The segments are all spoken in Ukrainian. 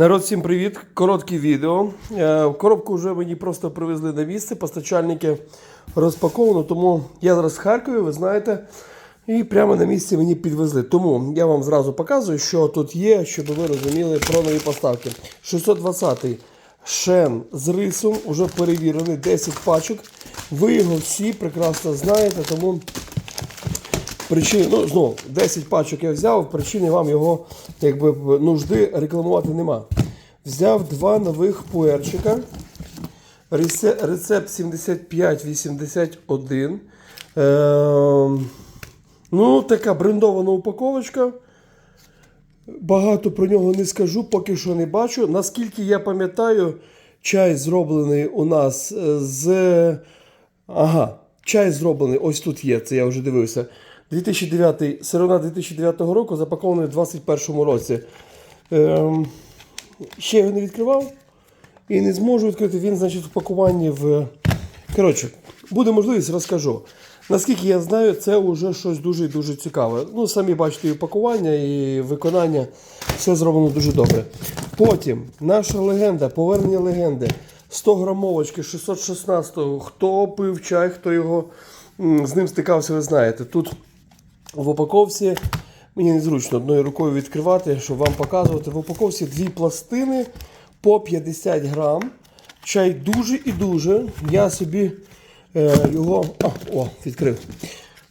Народ, всім привіт! Коротке відео. Е, Коробку вже мені просто привезли на місце, постачальники розпаковано, тому я зараз в Харкові, ви знаєте, і прямо на місці мені підвезли. Тому я вам зразу показую, що тут є, щоб ви розуміли про нові поставки. 620-й шен з рисом, вже перевірений, 10 пачок. Ви його всі прекрасно знаєте, тому Причини, ну знову 10 пачок я взяв, причини вам його якби нужди рекламувати нема. Взяв два нових пуерчика. Рецепт 7581. Е, ну, така брендована упаковочка. Багато про нього не скажу, поки що не бачу. Наскільки я пам'ятаю, чай зроблений у нас е, з. Ага, чай зроблений, ось тут є, це я вже дивився. 2009, середина 2009 року, запакований у 2021 році. Ем, ще його не відкривав і не зможу відкрити. Він, значить, в пакуванні в. Коротше, буде можливість, розкажу. Наскільки я знаю, це вже щось дуже дуже цікаве. Ну, самі бачите, і пакування, і виконання. Все зроблено дуже добре. Потім наша легенда, повернення легенди. 100 грамовочки 616-го. Хто пив чай, хто його з ним стикався, ви знаєте. Тут в упаковці мені незручно одною рукою відкривати, щоб вам показувати. В упаковці дві пластини по 50 грам. Чай дуже і дуже. Я собі е, його. А, о, відкрив.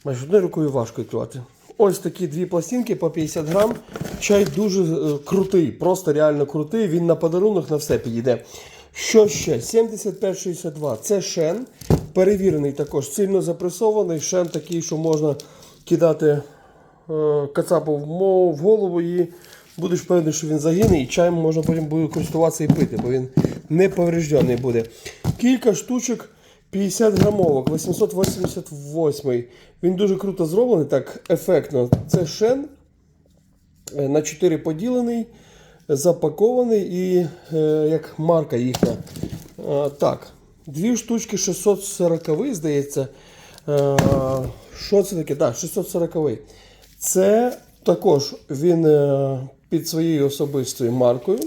Майже одною рукою важко відкривати. Ось такі дві пластинки по 50 грам. Чай дуже е, крутий, просто реально крутий. Він на подарунок на все підійде. Що ще? 7562. Це шен. Перевірений також, сильно запресований. Шен такий, що можна кидати е, кацапу в, голову і будеш певний, що він загине, і чаєм можна потім буде користуватися і пити, бо він не повреждений буде. Кілька штучок 50 грамовок, 888. Він дуже круто зроблений, так ефектно. Це шен е, на 4 поділений, запакований і е, як марка їхня. Так, дві штучки 640, здається. Е, що це таке? Так, 640. Це також він е, під своєю особистою маркою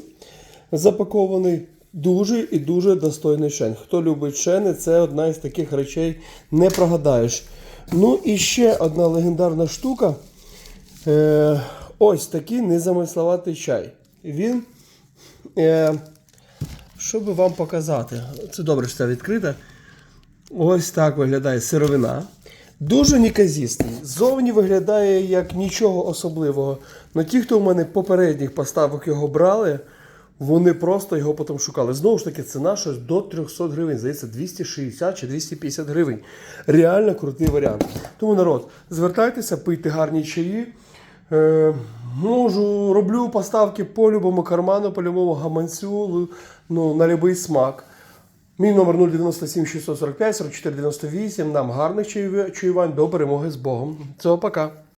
запакований. Дуже і дуже достойний шен. Хто любить шени, це одна із таких речей, не прогадаєш. Ну і ще одна легендарна штука. Е, ось такий незамисловатий чай. Він. Е, що би вам показати? Це добре, що це відкрите. Ось так виглядає сировина. Дуже неказістий. Зовні виглядає як нічого особливого. Но ті, хто в мене попередніх поставок його брали, вони просто його потім шукали. Знову ж таки, ціна щось до 300 гривень. Здається, 260 чи 250 гривень. Реально крутий варіант. Тому народ, звертайтеся, пийте гарні чаї. Е, можу, роблю поставки по любому карману, по любому гаманцю, ну, на будь-який смак. Мій номер 097 645 44 98. Нам гарних чаювань до перемоги з Богом. Цього пока.